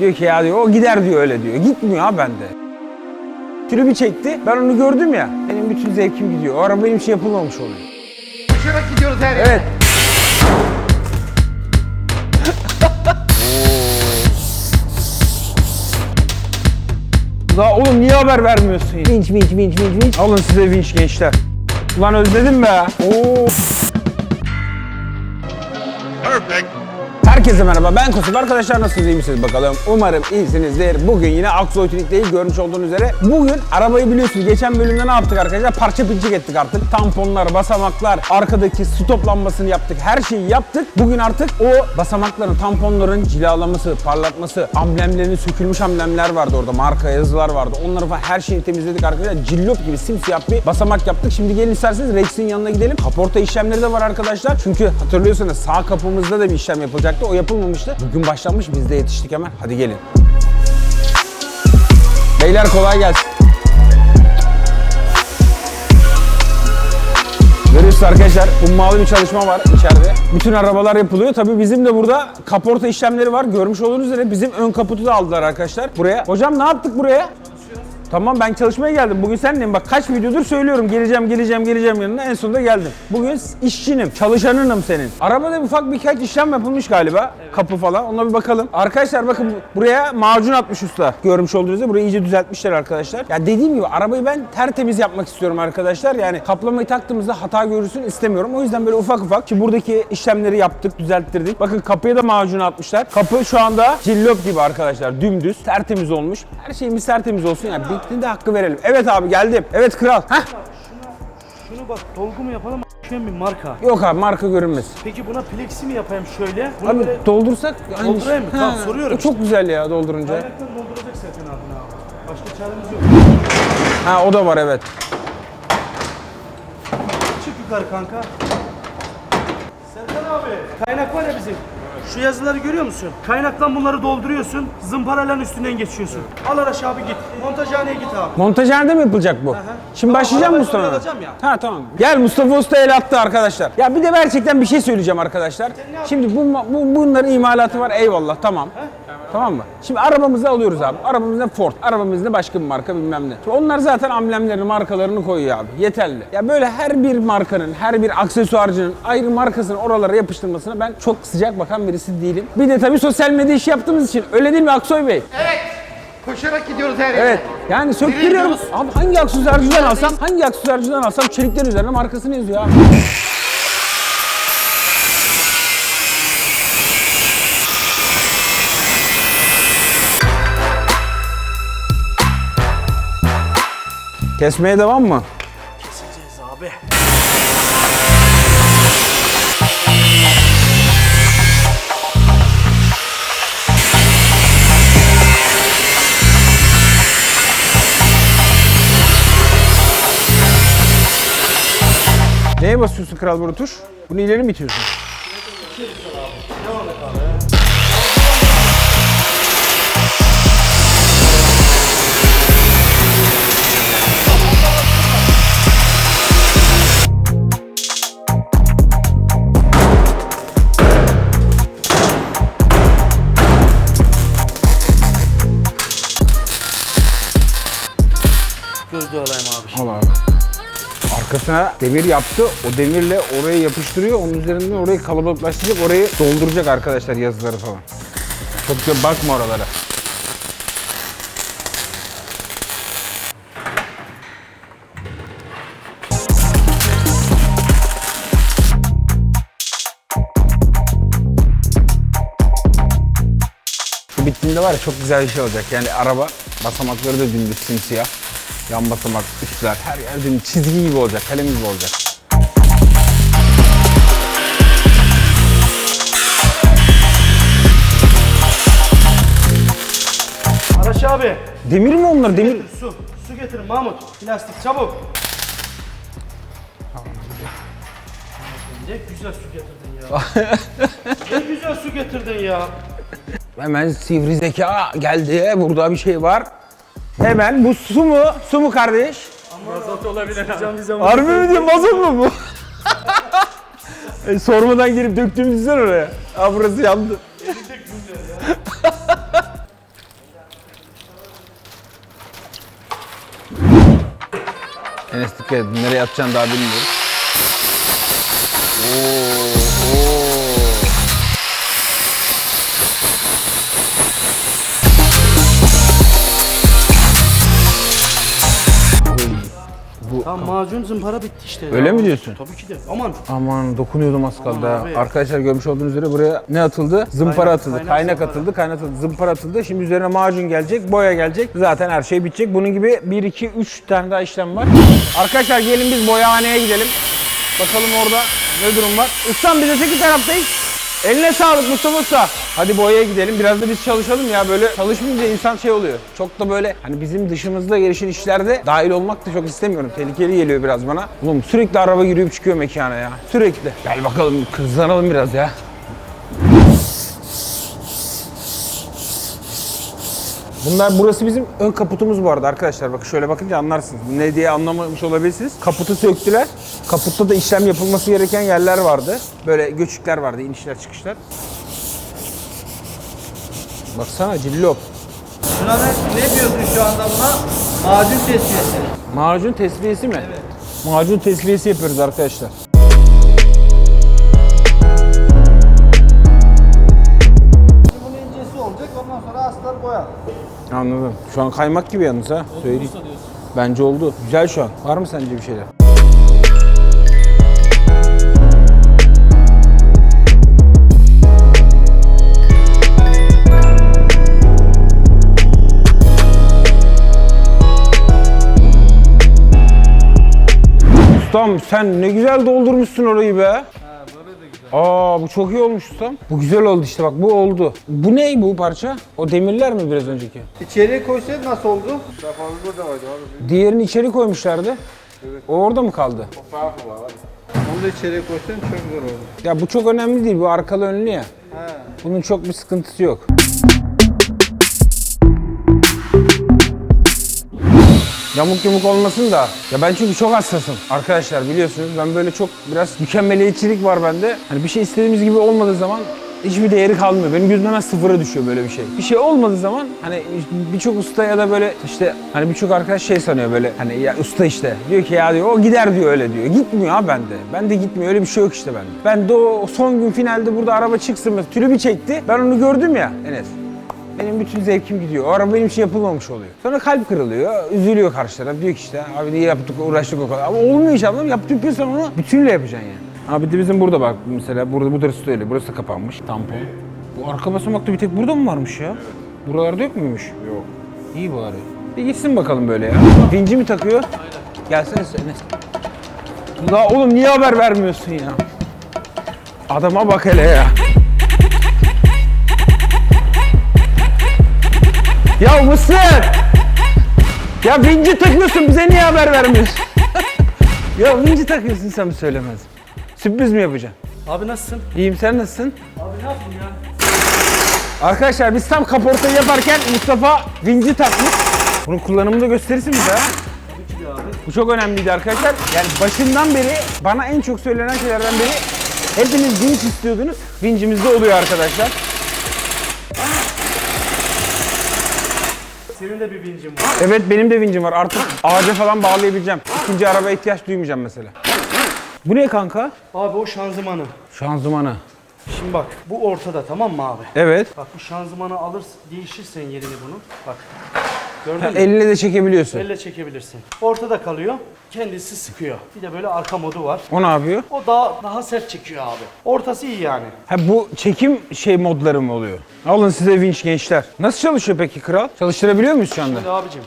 Diyor ki ya diyor o gider diyor öyle diyor. Gitmiyor ha bende. Tribü çekti. Ben onu gördüm ya. Benim bütün zevkim gidiyor. O araba benim için yapılmamış oluyor. Koşarak gidiyoruz her yere. Evet. Daha oğlum niye haber vermiyorsun ya? Vinç vinç vinç vinç vinç. Alın size vinç gençler. Ulan özledim be. Oo. Perfect. Herkese merhaba ben Kosif. Arkadaşlar nasılsınız iyi misiniz bakalım. Umarım iyisinizdir. Bugün yine Aksoy Tunik'teyiz görmüş olduğunuz üzere. Bugün arabayı biliyorsunuz geçen bölümde ne yaptık arkadaşlar? Parça pinçik ettik artık. Tamponlar, basamaklar, arkadaki stop lambasını yaptık. Her şeyi yaptık. Bugün artık o basamakların, tamponların cilalaması, parlatması, amblemlerin sökülmüş amblemler vardı orada. Marka yazılar vardı. Onları falan her şeyi temizledik arkadaşlar. Cillop gibi simsiyah bir basamak yaptık. Şimdi gelin isterseniz Rex'in yanına gidelim. Kaporta işlemleri de var arkadaşlar. Çünkü hatırlıyorsanız sağ kapımızda da bir işlem yapılacaktı. O yapılmamıştı. Bugün başlanmış. Biz de yetiştik hemen. Hadi gelin. Beyler kolay gelsin. Görüyorsunuz arkadaşlar hummalı bir çalışma var içeride. Bütün arabalar yapılıyor. Tabii bizim de burada kaporta işlemleri var. Görmüş olduğunuz üzere bizim ön kaputu da aldılar arkadaşlar buraya. Hocam ne yaptık buraya? Tamam ben çalışmaya geldim. Bugün seninleyim. Bak kaç videodur söylüyorum. Geleceğim, geleceğim, geleceğim yanına. En sonunda geldim. Bugün işçinim, çalışanınım senin. Arabada ufak birkaç işlem yapılmış galiba. Kapı falan. Ona bir bakalım. Arkadaşlar bakın buraya macun atmış usta. Görmüş olduğunuz gibi burayı iyice düzeltmişler arkadaşlar. Ya dediğim gibi arabayı ben tertemiz yapmak istiyorum arkadaşlar. Yani kaplamayı taktığımızda hata görürsün istemiyorum. O yüzden böyle ufak ufak. Şimdi buradaki işlemleri yaptık, düzelttirdik. Bakın kapıya da macun atmışlar. Kapı şu anda cillop gibi arkadaşlar. Dümdüz, tertemiz olmuş. Her şeyimiz tertemiz olsun. Yani bittiğinde hakkı verelim. Evet abi geldim. Evet kral. Heh. Şunu bak dolgu mu yapalım a**ken bir marka. Yok abi marka görünmez. Peki buna plexi mi yapayım şöyle? Bunu Abi böyle doldursak aynı Doldurayım mı? Tamam, Ha, soruyorum O çok güzel ya doldurunca. kaynaktan dolduracak Serkan abi abi. Başka çaremiz yok. Ha o da var evet. Çık yukarı kanka. Serkan abi. Kaynak var ya bizim. Şu yazıları görüyor musun? Kaynaktan bunları dolduruyorsun. Zımparaların üstünden geçiyorsun. Al araç abi git. Montajhaneye git abi. Montajhanede mi yapılacak bu? Şimdi Tamam, başlayacağım arabayı Mustafa. sonra alacağım ya. Ha tamam. Gel Mustafa Usta el attı arkadaşlar. Ya bir de gerçekten bir şey söyleyeceğim arkadaşlar. Şimdi bu, bu bunların imalatı var eyvallah tamam. Tamam mı? Şimdi arabamızı alıyoruz abi. Arabamız ne Ford, arabamız ne başka bir marka bilmem ne. Şimdi onlar zaten amblemlerini, markalarını koyuyor abi. Yeterli. Ya böyle her bir markanın, her bir aksesuarcının ayrı markasını oralara yapıştırmasına ben çok sıcak bakan birisi değilim. Bir de tabii sosyal medya işi yaptığımız için öyle değil mi Aksoy Bey? Evet. Koşarak gidiyoruz her yere. Evet. Yani söktürüyorum. Abi hangi aksesuarcıdan alsam, hangi aksesuarcıdan alsam çelikler üzerine markasını yazıyor abi. Kesmeye devam mı? Keseceğiz abi. Neye basıyorsun Kral tuş? Bunu ileri mi itiyorsun? Gözlüğü Arkasına demir yaptı. O demirle oraya yapıştırıyor. Onun üzerinden orayı kalabalıklaştıracak. Orayı dolduracak arkadaşlar yazıları falan. Çok güzel bakma oralara. Bittiğinde var ya çok güzel bir şey olacak. Yani araba basamakları da dümdüz simsiyah. Yan basamak, üstler, her yer çizgi gibi olacak, kalem gibi olacak. Araç abi. Demir mi onlar? Demir. Getir, su. Su getirin Mahmut. Plastik çabuk. Ne güzel su getirdin ya. ne güzel su getirdin ya. Hemen sivri zeka geldi. Burada bir şey var. Hemen bu su mu? Su mu kardeş? Mazot olabilir abi. Harbi mi diyor mazot mu bu? e, sormadan girip döktüğümüz sen oraya. Aa burası yandı. Enes dikkat et nereye atacağını daha bilmiyorum. Macun zımpara bitti işte. Öyle mi diyorsun? Tabii ki de. Aman. Aman dokunuyordum az kaldı. Aman ha. abi. Arkadaşlar görmüş olduğunuz üzere buraya ne atıldı? Zımpara Kaynak- atıldı. kaynak Kaynak, zımpara. atıldı, kaynak atıldı, zımpara atıldı. Şimdi üzerine macun gelecek, boya gelecek. Zaten her şey bitecek. Bunun gibi 1 2 3 tane daha işlem var. Arkadaşlar gelin biz boyahaneye gidelim. Bakalım orada ne durum var. Ustam biz öteki taraftayız. Eline sağlık Mustafa Usta. Hadi boyaya gidelim. Biraz da biz çalışalım ya. Böyle çalışmayınca insan şey oluyor. Çok da böyle hani bizim dışımızda gelişen işlerde dahil olmak da çok istemiyorum. Tehlikeli geliyor biraz bana. Oğlum sürekli araba girip çıkıyor mekana ya. Sürekli. Gel bakalım kızlanalım biraz ya. Bunlar burası bizim ön kaputumuz bu arada arkadaşlar. Bakın şöyle bakınca anlarsınız. Ne diye anlamamış olabilirsiniz. Kaputu söktüler. Kaputta da işlem yapılması gereken yerler vardı. Böyle göçükler vardı, inişler çıkışlar. Baksana cillop. Şuna ne, ne diyorsun şu anda buna? Macun tesviyesi. Macun tesviyesi mi? Evet. Macun tesviyesi yapıyoruz arkadaşlar. Anladım. Şu an kaymak gibi yalnız ha. Söyleyeyim. Bence oldu. Güzel şu an. Var mı sence bir şeyler? Ustam sen ne güzel doldurmuşsun orayı be. Aa bu çok iyi olmuş ustam. Bu güzel oldu işte bak bu oldu. Bu ne bu parça? O demirler mi biraz önceki? İçeriye koysaydı nasıl oldu? Diğerini içeri koymuşlardı. O orada mı kaldı? Onu da içeriye koysaydın çok güzel oldu. Ya bu çok önemli değil. Bu arkalı önlü ya. He. Bunun çok bir sıkıntısı yok. Yamuk yumuk olmasın da. Ya ben çünkü çok hassasım. Arkadaşlar biliyorsunuz ben böyle çok biraz mükemmeliyetçilik var bende. Hani bir şey istediğimiz gibi olmadığı zaman hiçbir değeri kalmıyor. Benim gözüm hemen sıfıra düşüyor böyle bir şey. Bir şey olmadığı zaman hani birçok usta ya da böyle işte hani birçok arkadaş şey sanıyor böyle hani ya usta işte diyor ki ya diyor o gider diyor öyle diyor. Gitmiyor ha bende. Bende gitmiyor öyle bir şey yok işte bende. Ben de o son gün finalde burada araba çıksın mesela tribü çekti. Ben onu gördüm ya Enes. Benim bütün zevkim gidiyor. O araba benim için yapılmamış oluyor. Sonra kalp kırılıyor, üzülüyor karşı taraf. Diyor ki işte abi niye yaptık, uğraştık o kadar. Ama olmuyor inşallah. Yapıp yapıyorsan onu bütünle yapacaksın yani. Abi de bizim burada bak mesela burada bu da öyle. Burası da kapanmış. Tampon. Bu arka basamakta bir tek burada mı varmış ya? Buralarda yok muymuş? Yok. İyi bari. Bir gitsin bakalım böyle ya. Vinci mi takıyor? Gelsene Enes. La oğlum niye haber vermiyorsun ya? Adama bak hele ya. Ya Mısır! Ya vinci takıyorsun bize niye haber vermiyorsun? ya vinci takıyorsun sen mi söylemez? Sürpriz mi yapacaksın? Abi nasılsın? İyiyim sen nasılsın? Abi ne yapayım ya? Arkadaşlar biz tam kaportayı yaparken Mustafa vinci takmış. Bunun kullanımını da gösterirsin bize ha. Bu çok önemliydi arkadaşlar. Yani başından beri bana en çok söylenen şeylerden biri hepiniz vinç istiyordunuz. Vincimiz de oluyor arkadaşlar. Senin de bir vincin var. Evet benim de vincim var. Artık ağaca falan bağlayabileceğim. İkinci arabaya ihtiyaç duymayacağım mesela. Bu ne kanka? Abi o şanzımanı. Şanzımanı. Şimdi bak bu ortada tamam mı abi? Evet. Bak bu şanzımanı alırsın, değişirsen yerini bunu. Bak. Gördün Ha, mü? eline de çekebiliyorsun. Elle çekebilirsin. Ortada kalıyor. Kendisi sıkıyor. Bir de böyle arka modu var. O ne yapıyor? O daha daha sert çekiyor abi. Ortası iyi yani. Ha bu çekim şey modları mı oluyor? Alın size vinç gençler. Nasıl çalışıyor peki kral? Çalıştırabiliyor muyuz şu anda? Şimdi abicim.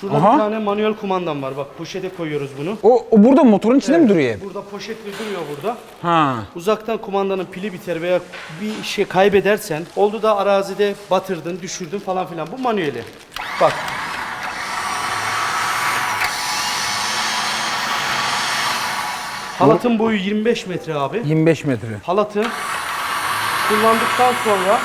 Şurada Aha. bir tane manuel kumandam var. Bak poşete koyuyoruz bunu. O, o burada motorun içinde mi duruyor hep? Burada poşetli duruyor burada. Ha. Uzaktan kumandanın pili biter veya bir şey kaybedersen oldu da arazide batırdın, düşürdün falan filan. Bu manueli. Bak. Halatın boyu 25 metre abi. 25 metre. Halatı kullandıktan sonra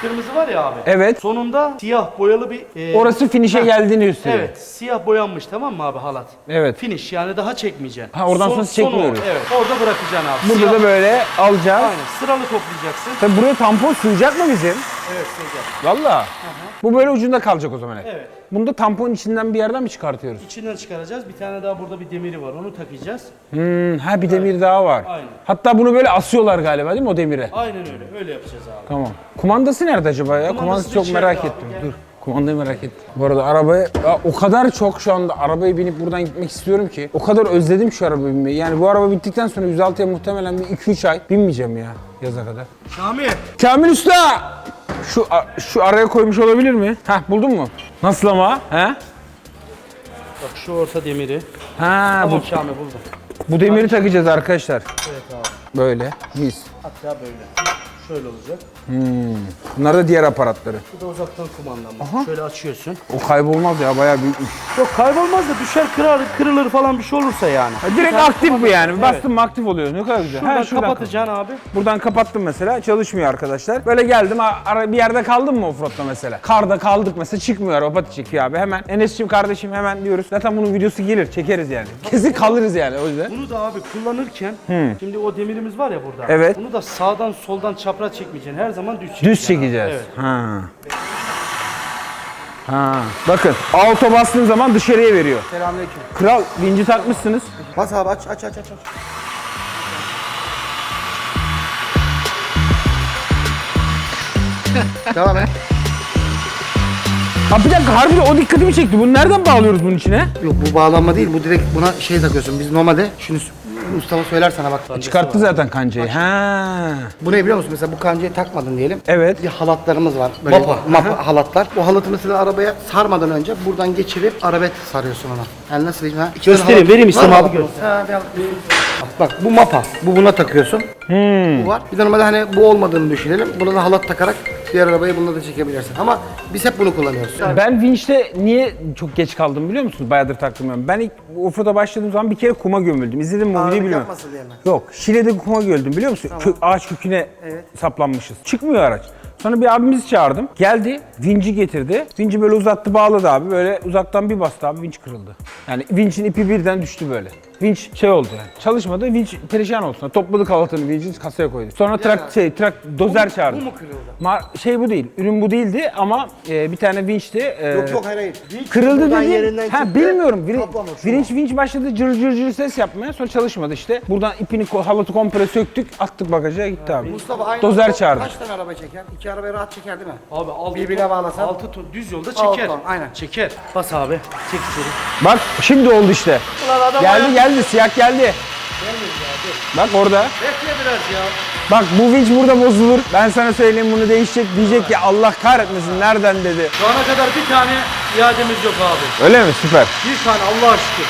kırmızı var ya abi. Evet. Sonunda siyah boyalı bir e, Orası finish'e geldiğini gösteriyor. Evet, siyah boyanmış tamam mı abi halat? Evet. Finish yani daha çekmeyeceksin. Ha, oradan sonra sonu, çekmiyoruz. Evet, orada bırakacaksın abi. Burada Siyah- da böyle alacağız. Aynen, sıralı toplayacaksın. Tabii buraya tampon sığacak mı bizim? Evet. Valla. Bu böyle ucunda kalacak o zaman. hep. Evet. Bunu da tamponun içinden bir yerden mi çıkartıyoruz? İçinden çıkaracağız. Bir tane daha burada bir demiri var. Onu takacağız. Hmm, ha bir demir daha var. Aynen. Hatta bunu böyle asıyorlar galiba değil mi o demire? Aynen öyle. Öyle yapacağız abi. Tamam. Kumandası nerede acaba ya? Kumandası da çok içeride merak abi, ettim. gel. Dur. Kumandayı merak ettim. Bu arada arabaya ya o kadar çok şu anda arabaya binip buradan gitmek istiyorum ki. O kadar özledim şu araba binmeyi. Yani bu araba bittikten sonra 106'ya muhtemelen bir 2-3 ay binmeyeceğim ya yaza kadar. Şamil. Kamil Usta! Şu şu araya koymuş olabilir mi? Heh buldun mu? Nasıl ama? He? Bak şu orta demiri. Ha Tamam bu, Şamil buldum. bu demiri takacağız arkadaşlar. Evet abi. Böyle mis. Hatta böyle. Şöyle olacak. Bunlar da diğer aparatları. Bu da uzaktan kumandalı. Şöyle açıyorsun. O kaybolmaz ya bayağı büyükmüş. Yok kaybolmaz da düşer kırar, kırılır falan bir şey olursa yani. Ha, direkt aktif bu yani. Evet. Bastım mı aktif oluyor. Ne kadar güzel. Şuradan Ha, şuradan kapatacaksın abi. Buradan kapattım mesela çalışmıyor arkadaşlar. Böyle geldim ara bir yerde kaldım mı offroad'da mesela? Karda kaldık mesela çıkmıyor araba çekiyor abi hemen. Enes'cim kardeşim hemen diyoruz. Zaten bunun videosu gelir çekeriz yani. Kesin kalırız yani o yüzden. Bunu da abi kullanırken şimdi o demirimiz var ya burada. Evet. Bunu da sağdan soldan çapraz çekmeyeceksin. Her zaman düz çekeceksin. Düz çekeceğiz. Evet. Ha. Ha. Bakın auto bastığın zaman dışarıya veriyor. Selamünaleyküm. Kral vinci takmışsınız. Bas abi aç aç aç aç. aç. Devam et. Ha bir dakika harbiden o dikkatimi çekti. Bunu nereden bağlıyoruz bunun içine? Yok bu bağlanma değil. Bu direkt buna şey takıyorsun. Biz normalde şunu ustama söyler sana bak. Çıkarttı zaten kancayı. Ha. Bu ne biliyor musun? Mesela bu kancayı takmadın diyelim. Evet. Bir halatlarımız var. Böyle Mapa. mapa halatlar. O halatı mesela arabaya sarmadan önce buradan geçirip arabet sarıyorsun ona. Yani nasıl diyeyim ha? İki tane Göstereyim, halat- vereyim Var abi mı? Ha, bir halat. Bak, bu mapa. Bu buna takıyorsun. Bu var. Bir de normalde hani bu olmadığını düşünelim. Buna da halat takarak diğer arabayı bununla da çekebilirsin. Ama biz hep bunu kullanıyoruz. Ben vinçte niye çok geç kaldım biliyor musunuz? Bayağıdır takmıyorum. Ben ilk offroad'a başladığım zaman bir kere kuma gömüldüm. İzledim mi o videoyu bilmiyorum. yapmasın diye mi? Yok. Şile'de kuma gömüldüm biliyor musun? Kö- ağaç köküne saplanmışız. Çıkmıyor araç. Sonra bir abimizi çağırdım. Geldi, vinci getirdi. Vinci böyle uzattı, bağladı abi. Böyle uzaktan bir bastı abi, vinç kırıldı. Yani vinçin ipi birden düştü böyle. Vinç şey oldu yani. Çalışmadı, vinç perişan olsun. Topladı kalatını, vincin kasaya koydu. Sonra trak şey, trak dozer çağırdı. Bu mu kırıldı? Ma- şey bu değil, ürün bu değildi ama e, bir tane vinçti. e, Yok yok hayır hayır. Kırıldı Buradan dedi. yerinden Ha çıktı, bilmiyorum. Vin, kaplamış. vinç vinç başladı cır cır cır ses yapmaya. Sonra çalışmadı işte. Buradan ipini ko- halatı komple söktük. Attık bagaja gitti abi. Mustafa aynı Dozer araba çağırdı. Kaç tane araba çeker? İki arabayı rahat çeker değil mi? Abi altı Birbirine ton- bağlasan. Altı ton düz yolda Altı çeker. ton, aynen. Çeker. Bas abi. Çek içeri. Bak şimdi oldu işte. geldi geldi siyah geldi. Bak orada. Bekle biraz ya. Bak bu vinç burada bozulur. Ben sana söyleyeyim bunu değişecek. Diyecek ki Allah kahretmesin nereden dedi. Şu ana kadar bir tane iademiz yok abi. Öyle mi? Süper. Bir tane Allah'a şükür.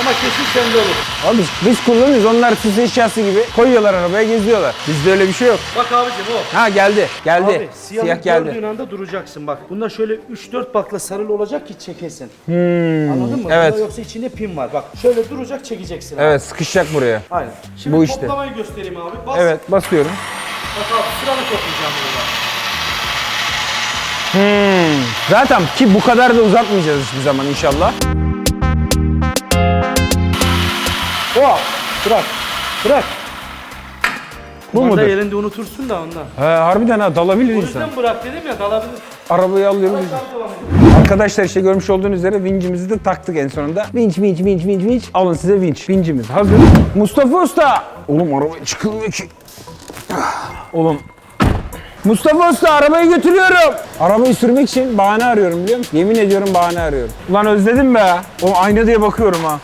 Ama kesin sende olur. Abi biz, kullanıyoruz. Onlar süs eşyası gibi koyuyorlar arabaya geziyorlar. Bizde öyle bir şey yok. Bak abicim o. Ha geldi. Geldi. Abi siyahı Siyah geldi. gördüğün anda duracaksın bak. Bunda şöyle 3-4 bakla sarılı olacak ki çekesin. Anladın mı? Hmm, evet. Bunda yoksa içinde pin var. Bak şöyle duracak çekeceksin abi. Evet sıkışacak buraya. Aynen. Şimdi Bu işte. toplamayı göstereyim abi. Bas. Evet basıyorum. Bak abi sıralı toplayacağım burada. Hmm. Zaten ki bu kadar da uzatmayacağız hiçbir zaman inşallah. Oh! Bırak. Bırak. Bu Kumanda mudur? yerinde unutursun da ondan. He, harbiden ha dalabilir O insan. yüzden bırak dedim ya dalabilir. Arabayı alıyoruz. Arkadaşlar işte görmüş olduğunuz üzere vincimizi de taktık en sonunda. Vinç vinç vinç vinç vinç. Alın size vinç. Vincimiz hazır. Mustafa Usta. Oğlum araba çıkılmıyor ki. Ah, Oğlum. Mustafa Usta arabayı götürüyorum. Arabayı sürmek için bahane arıyorum biliyor musun? Yemin ediyorum bahane arıyorum. Ulan özledim be. O ayna diye bakıyorum ha.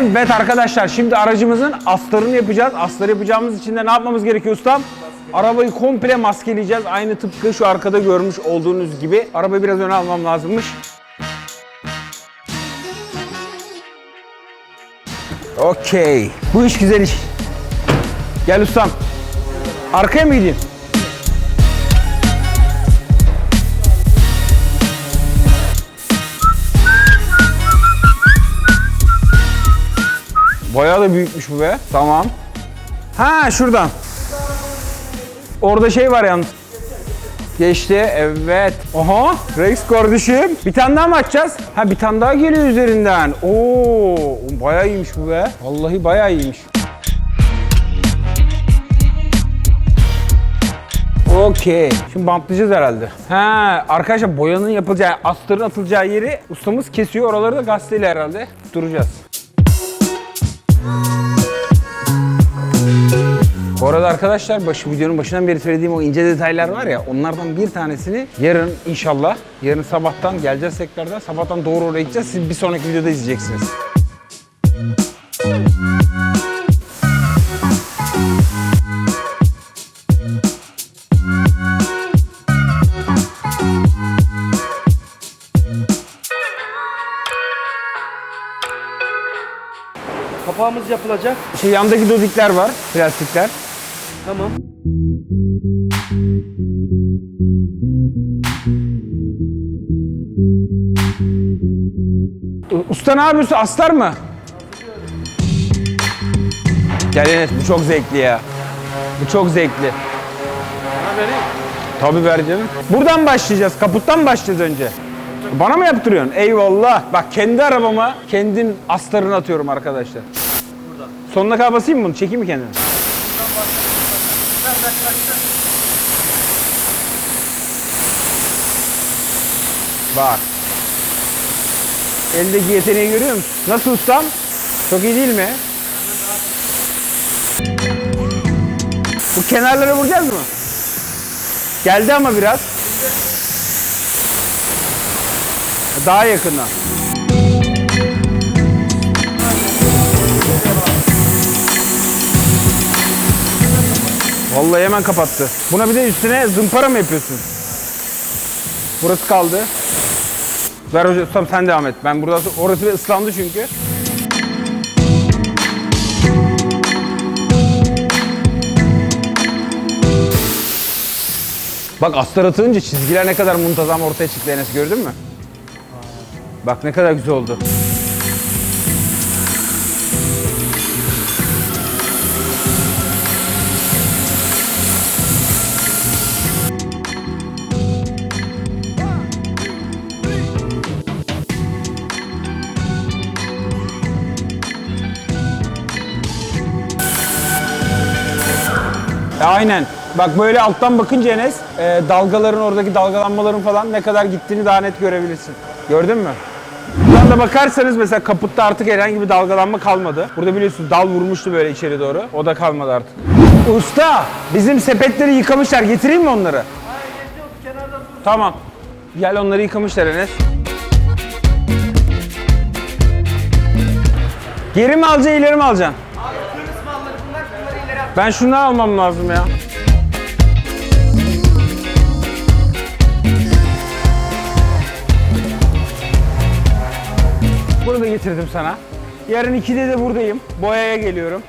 Evet arkadaşlar şimdi aracımızın astarını yapacağız. Astar yapacağımız için de ne yapmamız gerekiyor ustam? Arabayı komple maskeleyeceğiz. Aynı tıpkı şu arkada görmüş olduğunuz gibi. Arabayı biraz öne almam lazımmış. Okey. Bu iş güzel iş. Gel ustam. Arkaya mı gideyim? Bayağı da büyükmüş bu be. Tamam. Ha şuradan. Orada şey var yalnız. Geçti evet. Aha Rex kardeşim. Bir tane daha mı açacağız? Ha bir tane daha geliyor üzerinden. Oo bayağı iyiymiş bu be. Vallahi bayağı iyiymiş. Okey. Şimdi bantlayacağız herhalde. Ha arkadaşlar boyanın yapılacağı, astarın atılacağı yeri ustamız kesiyor. Oraları da gazeteyle herhalde duracağız. Bu arada arkadaşlar başı, videonun başından beri söylediğim o ince detaylar var ya onlardan bir tanesini yarın inşallah yarın sabahtan geleceğiz tekrardan sabahtan doğru oraya gideceğiz siz bir sonraki videoda izleyeceksiniz. Kapağımız yapılacak. Şey yandaki dodikler var plastikler. Tamam. Usta ne yapıyorsun astar mı? Gel Enes bu çok zevkli ya. Bu çok zevkli. Tabii ver canım. Buradan başlayacağız. Kaputtan başlayacağız önce. Bana mı yaptırıyorsun? Eyvallah. Bak kendi arabama kendim astarını atıyorum arkadaşlar. Sonuna kadar basayım mı bunu? Çekeyim mi kendimi? Bak. Eldeki yeteneği görüyor musun? Nasıl ustam? Çok iyi değil mi? Bu kenarlara vuracağız mı? Geldi ama biraz. Daha yakından. Vallahi hemen kapattı. Buna bir de üstüne zımpara mı yapıyorsun? Burası kaldı. Ver hocam sen devam et. Ben burada orası bir ıslandı çünkü. Bak astar atılınca çizgiler ne kadar muntazam ortaya çıktı Enes gördün mü? Bak ne kadar güzel oldu. Aynen. Bak böyle alttan bakınca Enes e, dalgaların oradaki dalgalanmaların falan ne kadar gittiğini daha net görebilirsin. Gördün mü? Buradan da bakarsanız mesela kaputta artık herhangi bir dalgalanma kalmadı. Burada biliyorsunuz dal vurmuştu böyle içeri doğru. O da kalmadı artık. Usta bizim sepetleri yıkamışlar. Getireyim mi onları? Tamam. Gel onları yıkamışlar Enes. Geri mi alacaksın ileri mi alacaksın? Ben şundan almam lazım ya. Bunu da getirdim sana. Yarın 2'de de buradayım. Boyaya geliyorum.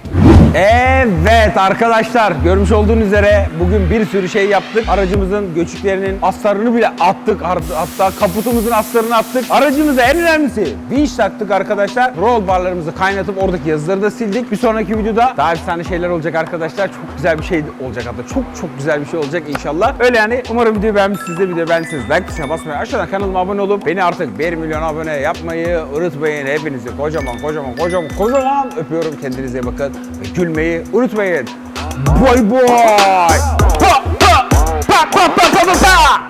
Evet arkadaşlar görmüş olduğunuz üzere bugün bir sürü şey yaptık. Aracımızın göçüklerinin astarını bile attık. Hatta kaputumuzun astarını attık. Aracımıza en önemlisi vinç taktık arkadaşlar. Roll barlarımızı kaynatıp oradaki yazıları da sildik. Bir sonraki videoda daha efsane şeyler olacak arkadaşlar. Çok güzel bir şey olacak hatta. Çok çok güzel bir şey olacak inşallah. Öyle yani umarım videoyu beğenmişsinizdir. Videoyu beğendiyseniz like tuşuna basmayı, aşağıdan kanalıma abone olup beni artık 1 milyon abone yapmayı unutmayın. Hepinizi kocaman kocaman kocaman kocaman öpüyorum. Kendinize bakın. Ve gülmeyi unutmayın. Boy boy. Pa, pa, pa, pa, pa, pa, pa.